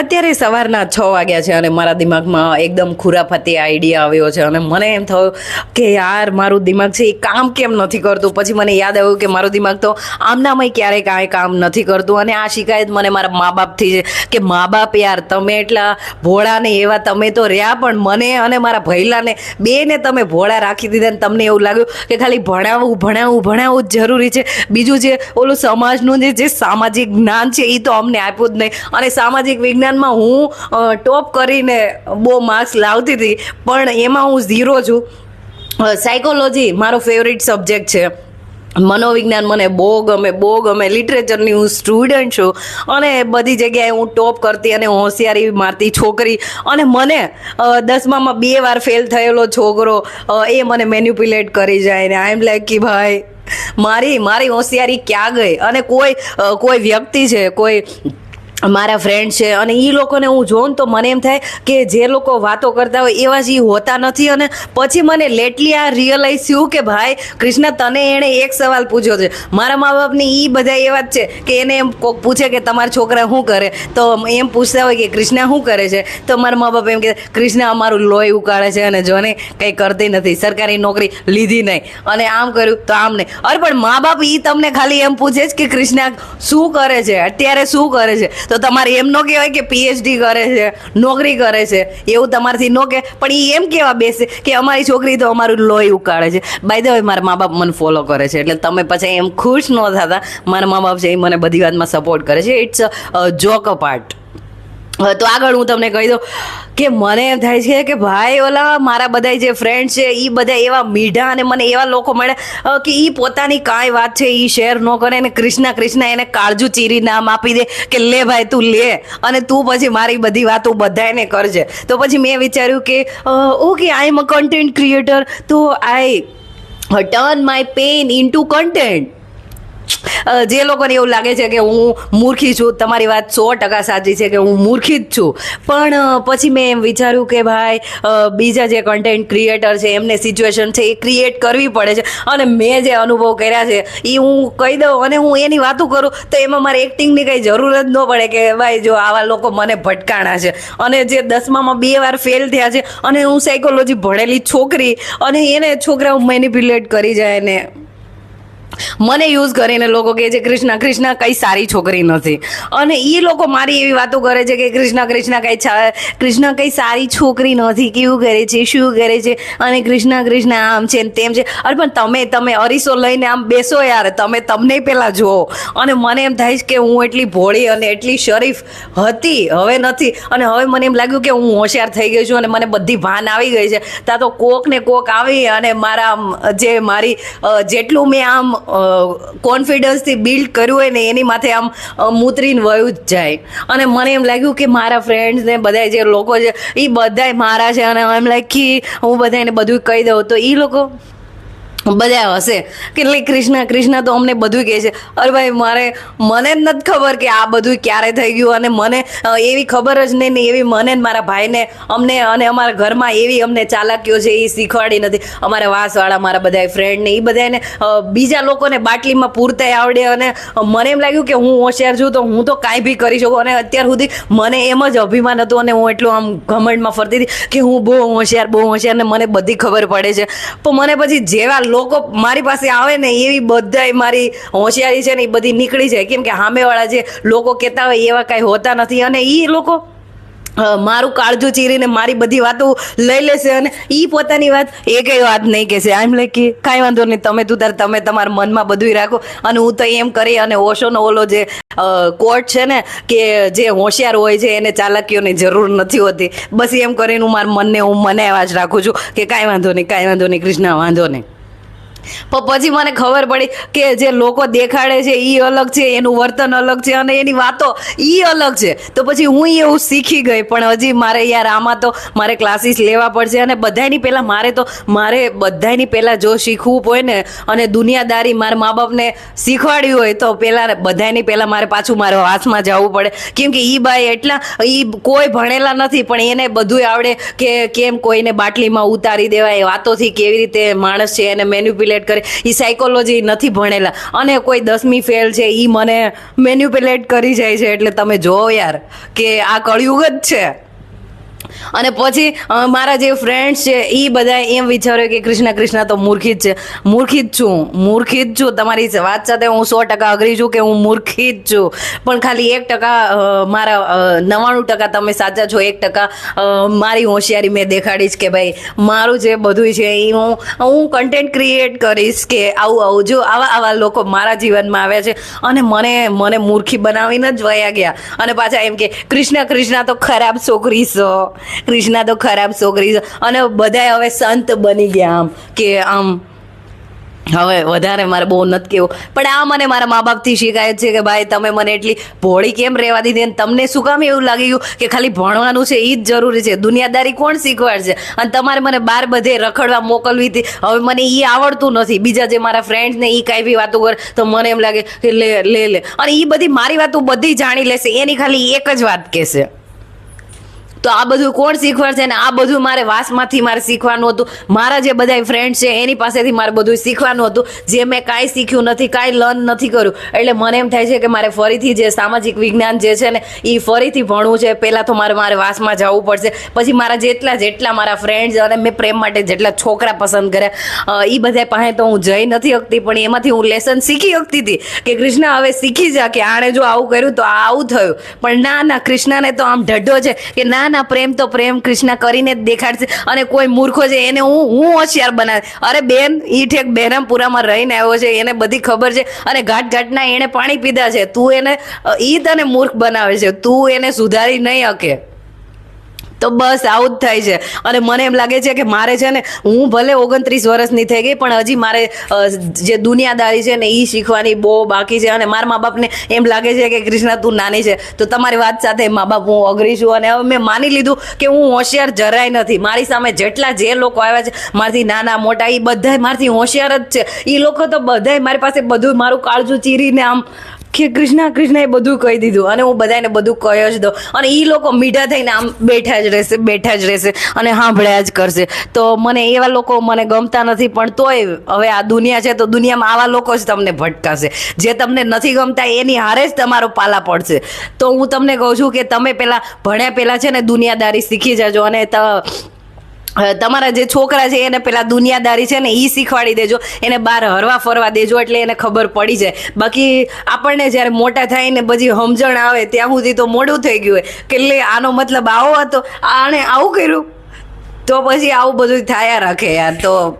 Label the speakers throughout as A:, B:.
A: અત્યારે સવારના છ વાગ્યા છે અને મારા દિમાગમાં એકદમ ખુરાફાતી આઈડિયા આવ્યો છે અને મને એમ થયું કે યાર, મારું દિમાગ છે એ કામ કેમ નથી કરતું? પછી મને યાદ આવ્યું કે મારું દિમાગ તો આમનામાંય ક્યારેય કાંઈ કામ નથી કરતું અને આ શિકાયત મને મારા મા બાપથી છે કે મા બાપ યાર, તમે એટલા ભોળા ને એવા તમે તો રહ્યા પણ મને અને મારા ભૈલાને બેને તમે ભોળા રાખી દીધા ને તમને એવું લાગ્યું કે ખાલી ભણાવવું ભણાવવું ભણાવવું જ જરૂરી છે. બીજું જે ઓલું સમાજનું જે સામાજિક જ્ઞાન છે એ તો અમને આપ્યું જ નહીં અને સામાજિક વિજ્ઞાનમાં હું ટોપ કરીને બહુ માર્ક્સ લાવતી હતી. પણ એમાં હું ઝીરો છું. સાયકોલોજી મારો ફેવરિટ સબ્જેક્ટ છે. મનોવિજ્ઞાન મને બહુ ગમે બહુ ગમે. લિટરેચરની હું સ્ટુડન્ટ છું. અને બધી જગ્યાએ હું ટોપ કરતી અને હોશિયારી મારતી છોકરી. અને મને દસમામાં બે વાર ફેલ થયેલો છોકરો એ મને મેન્યુપ્યુલેટ કરી જાય ને. આઈ એમ લાઈક કે ભાઈ, મારી મારી હોશિયારી ક્યાં ગઈ? અને કોઈ કોઈ વ્યક્તિ છે, કોઈ મારા ફ્રેન્ડ છે અને એ લોકોને હું જોઉં તો મને એમ થાય કે જે લોકો વાતો કરતા હોય એવા જ એ હોતા નથી અને પછી મને લેટલી આ રિયલાઇઝ થયું કે ભાઈ, કૃષ્ણ, તને એણે એક સવાલ પૂછ્યો છે. મારા મા બાપને એ બધા એવા જ છે કે એને એમ કોક પૂછે કે તમારા છોકરા શું કરે? તો એમ પૂછતા હોય કે કૃષ્ણ શું કરે છે? તો મારા મા બાપ એમ કે કૃષ્ણ, અમારું લોહી ઉકાળે છે અને જોને કંઈ કરતી નથી. સરકારી નોકરી લીધી નહીં. અને આમ કર્યું તો આમ નહીં. અરે પણ મા બાપ એ તમને ખાલી એમ પૂછે છે કે કૃષ્ણ શું કરે છે? અત્યારે શું કરે છે? તો તમારે એમ ન કહેવાય કે પીએચડી કરે છે, નોકરી કરે છે, એવું તમારથી ન કે, પણ એ એમ કેવા બેસે કે અમારી છોકરી તો અમારું લોહી ઉકાળે છે. બાય ધ મારા મા બાપ મને ફોલો કરે છે, એટલે તમે પછી એમ ખુશ ન થતા. મારા મા બાપ છે એ મને બધી વાતમાં સપોર્ટ કરે છે. ઇટ્સ જોક અ પાર્ટ તો આગળ હું તમને કહી દઉં કે મને એમ થાય છે કે ભાઈ ઓલા મારા બધા જે ફ્રેન્ડ છે એ બધા એવા મીઠા અને મને એવા લોકો મળે કે એ પોતાની કાંઈ વાત છે એ શેર ન કરે અને કૃષ્ણા કૃષ્ણા એને કાળજુ ચીરી નામ આપી દે કે લે ભાઈ તું લે અને તું પછી મારી બધી વાતો બધાને કરજે. તો પછી મેં વિચાર્યું કે okay I am a content creator તો I turn my pen into content જે લોકોને એવું લાગે છે કે હું મૂર્ખી છું, તમારી વાત સો ટકા સાચી છે કે હું મૂર્ખી જ છું. પણ પછી મેં એમ વિચાર્યું કે ભાઈ બીજા જે કન્ટેન્ટ ક્રિએટર છે, એમને સિચ્યુએશન છે એ ક્રિએટ કરવી પડે છે. અને મેં જે અનુભવ કર્યા છે એ હું કહી દઉં અને હું એની વાતો કરું, તો એમાં મારે એક્ટિંગની કંઈ જરૂર જ ન પડે કે ભાઈ, જો આવા લોકો મને ભટકાણા છે. અને જે દસમામાં બે વાર ફેલ થયા છે, અને હું સાયકોલોજી ભણેલી છોકરી, અને એને છોકરાઓ મેનિપ્યુલેટ કરી જાય ને. મને યુઝ કરીને લોકો કહે છે, કૃષ્ણ કૃષ્ણ, કઈ સારી છોકરી નથી. અને એ લોકો મારી એવી વાતો કરે છે કે, કૃષ્ણ કૃષ્ણ, કઈ કૃષ્ણ, કંઈ સારી છોકરી નથી. કેવું કરે છે? શું કરે છે? અને કૃષ્ણ કૃષ્ણ, આમ છે તેમ છે. અરે પણ તમે તમે અરીસો લઈને આમ બેસો યાર. તમે તમને પહેલાં જુઓ. અને મને એમ થાય છે કે હું એટલી ભોળી અને એટલી શરીફ હતી, હવે નથી. અને હવે મને એમ લાગ્યું કે હું હોશિયાર થઈ ગઈ છું અને મને બધી ભાન આવી ગઈ છે. ત્યાં તો કોક ને કોક આવી અને મારા, જે મારી જેટલું મેં આમ કોન્ફિડન્સથી બિલ્ડ કર્યું હોય ને, એની માથે આમ મૂતરીને વયું જ જાય. અને મને એમ લાગ્યું કે મારા ફ્રેન્ડ્સ ને બધા જે લોકો છે એ બધાય મારા છે. અને એમ લાગ કે હું બધાને બધું કહી દઉં. તો એ લોકો બધા હશે. કેટલે કૃષ્ણ કૃષ્ણ તો અમને બધું કહે છે. અરે ભાઈ, મારે, મને જ નથી ખબર કે આ બધું ક્યારે થઈ ગયું અને મને એવી ખબર જ નહીં ને એવી મને મારા ભાઈને અમને અને અમારા ઘરમાં એવી અમને ચાલાકીઓ છે, એ શીખવાડી નથી. અમારા વાસવાળા, મારા બધા ફ્રેન્ડ ને એ બધાને બીજા લોકોને બાટલીમાં પૂરતાય આવડે અને મને એમ લાગ્યું કે હું હોશિયાર છું તો હું તો કાંઈ બી કરી શકું. અને અત્યાર સુધી મને એમ જ અભિમાન હતું અને હું એટલું આમ ઘમંડમાં ફરતી હતી કે હું બહુ હોશિયાર બહુ હોશિયાર ને મને બધી ખબર પડે છે. પણ મને પછી જેવા લોકો મારી પાસે આવે ને એવી બધાય મારી હોશિયારી છે ને એ બધી નીકળી જાય. કેમ કે સામેવાળા જે લોકો કહેતા હોય એવા કાંઈ હોતા નથી અને એ લોકો મારું કાળજું ચીરીને મારી બધી વાતો લઈ લેશે અને એ પોતાની વાત એ કઈ વાત નહીં કહેશે. આમ લાઈક કે કાંઈ વાંધો નહીં, તમે તું તાર, તમે તમારા મનમાં બધું રાખો અને હું તો એમ કરી અને ઓશોનો ઓલો જે કોટ છે ને કે જે હોશિયાર હોય છે એને ચાલાકીઓની જરૂર નથી હોતી. બસ એમ કરીને હું મારા મનને, હું મને એવા જ રાખું છું કે કાંઈ વાંધો નહીં, કાંઈ વાંધો નહીં, કૃષ્ણ વાંધો નહીં. પણ પછી મને ખબર પડી કે જે લોકો દેખાડે છે એ અલગ છે, એનું વર્તન અલગ છે અને એની વાતો એ અલગ છે. તો પછી હું એવું શીખી ગઈ, પણ હજી મારે યાર આમાં તો મારે ક્લાસીસ લેવા પડશે અને બધાની પહેલાં મારે તો, મારે બધાની પહેલાં જો શીખવું હોય ને અને દુનિયાદારી મારા મા બાપને શીખવાડ્યું હોય તો પહેલાં બધાની પહેલાં મારે પાછું મારે વાસમાં જવું પડે. કેમ કે એ બાઈ એટલા એ કોઈ ભણેલા નથી, પણ એને બધું આવડે કે કેમ કોઈને બાટલીમાં ઉતારી દેવાય, વાતોથી કેવી રીતે માણસ છે એને મેન્યુપ્યુલેટ મેન્યુપ્યુલેટ કરે. એ સાયકોલોજી નથી ભણેલા. અને કોઈ દસમી ફેલ છે એ મને મેન્યુપ્યુલેટ કરી જાય છે. એટલે તમે જોવો યાર, કે આ કળિયુગ જ છે. અને પછી મારા જે ફ્રેન્ડ્સ છે, એ બધા એમ વિચાર્યો કે કૃષ્ણ કૃષ્ણ તો મૂર્ખી જ છે. મૂર્ખી જ છું મૂર્ખી જ છું. તમારી વાત સાથે હું સો ટકા અઘરી છું કે હું મૂર્ખી જ છું. પણ ખાલી એક ટકા મારા નવ્વાણું ટકા તમે સાચા છો. એક ટકા મારી હોશિયારી મેં દેખાડીશ કે ભાઈ, મારું જે બધું છે, એ હું હું કન્ટેન્ટ ક્રિએટ કરીશ કે આવું આવું. જો આવા આવા લોકો મારા જીવનમાં આવ્યા છે અને મને મને મૂર્ખી બનાવીને જ વયા ગયા. અને પાછા એમ કે, કૃષ્ણ કૃષ્ણ તો ખરાબ છોકરી છો. કૃષ્ણ તો ખરાબ છોકરી છે. અને બધાય હવે સંત બની ગયા આમ, કે આમ, હવે વધારે મારે બહુ નથી કેવું. પણ આ મને મારા મા બાપથી શીખાય છે કે ભાઈ, તમે મને એટલી ભોળી કેમ રહેવા દીધી? અને તમને શું કામ એવું લાગી ગયું કે ખાલી ભણવાનું છે એ જ જરૂરી છે? દુનિયાદારી કોણ શીખવાડશે? અને તમારે મને બાર બધે રખડવા મોકલવી હતી. હવે મને એ આવડતું નથી. બીજા જે મારા ફ્રેન્ડ્સને એ કાંઈ બી વાતો કરે, તો મને એમ લાગે કે લે લે લે. અને એ બધી મારી વાતો બધી જાણી લેશે. એની ખાલી એક જ વાત કહેશે. તો આ બધું કોણ શીખવાડશે ને આ બધું મારે વાસમાંથી મારે શીખવાનું હતું. મારા જે બધા ફ્રેન્ડ છે, એની પાસેથી મારે બધું શીખવાનું હતું. જે મેં કાંઈ શીખ્યું નથી, કાંઈ લર્ન નથી કર્યું. એટલે મને એમ થાય છે કે મારે ફરીથી જે સામાજિક વિજ્ઞાન જે છે ને એ ફરીથી ભણવું છે. પહેલાં તો મારે મારે વાસમાં જવું પડશે. પછી મારા જેટલા જેટલા મારા ફ્રેન્ડ્સ અને મેં પ્રેમ માટે જેટલા છોકરા પસંદ કર્યા એ બધા પાસે તો હું જઈ નથી શકતી પણ એમાંથી હું લેસન શીખી શકતી હતી કે કૃષ્ણ હવે શીખી જા કે આણે જો આવું કર્યું તો આવું થયું. પણ ના ના, કૃષ્ણને તો આમ ઢઢો છે કે ના ના પ્રેમ તો પ્રેમ કૃષ્ણ કરીને જ દેખાડશે. અને કોઈ મૂર્ખો છે, એને હું હું હોશિયાર બનાવે અરે બેન, ઈ ઠેક બહેરામપુરામાં રહીને આવ્યો છે, એને બધી ખબર છે. અને ઘાટ ઘાટના એણે પાણી પીધા છે. તું એને ઈ તને મૂર્ખ બનાવે છે. તું એને સુધારી નહીં શકે. તો બસ આવું જ થાય છે. અને મને એમ લાગે છે કે મારે છે ને, હું ભલે ઓગણત્રીસ વર્ષની થઈ ગઈ, પણ હજી મારે જે દુનિયાદારી છે ને એ શીખવાની બહુ બાકી છે. અને મારા મા બાપને એમ લાગે છે કે કૃષ્ણા તું નાની છે. તો તમારી વાત સાથે મા બાપ હું અઘરી છું. અને હવે મેં માની લીધું કે હું હોશિયાર જરાય નથી. મારી સામે જેટલા જે લોકો આવ્યા છે, મારાથી નાના, મોટા એ બધા મારાથી હોશિયાર જ છે. એ લોકો તો બધાય મારી પાસે બધું મારું કાળજું ચીરીને આમ કે કૃષ્ણા, કૃષ્ણએ બધું કહી દીધું અને હું બધાને બધું કહ્યો જ દઉં. અને એ લોકો મીઠા થઈને આમ બેઠા જ રહેશે, બેઠા જ રહેશે અને સાંભળ્યા જ કરશે. તો મને એવા લોકો મને ગમતા નથી, પણ તોય હવે આ દુનિયા છે તો દુનિયામાં આવા લોકો જ તમને ભટકાશે. જે તમને નથી ગમતા એની હારે જ તમારો પાલા પડશે. તો હું તમને કહું છું કે તમે પહેલાં ભણ્યા પહેલાં છે ને દુનિયાદારી શીખી જજો અને તમારા જે છોકરા છે, એને પેલા દુનિયાદારી છે ને એ શીખવાડી દેજો. એને બહાર હરવા ફરવા દેજો એટલે એને ખબર પડી જાય. બાકી આપણને જ્યારે મોટા થાય ને પછી સમજણ આવે, ત્યાં સુધી તો મોડું થઈ ગયું હોય. કે લે, આનો મતલબ આવો હતો. આણે આવું કર્યું. તો પછી આવું બધું થયા રાખે યાર. તો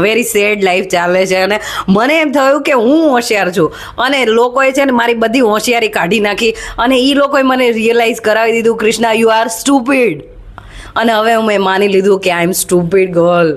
A: વેરી સેડ લાઈફ ચાલે છે. અને મને એમ થયું કે હું હોશિયાર છું. અને લોકોએ છે ને મારી બધી હોશિયારી કાઢી નાખી. અને એ લોકોએ મને રિયલાઇઝ કરાવી દીધું, કૃષ્ણા યુ આર સ્ટુપિડ અને હવે મેં માની લીધું કે આઈ એમ સ્ટુપિડ ગર્લ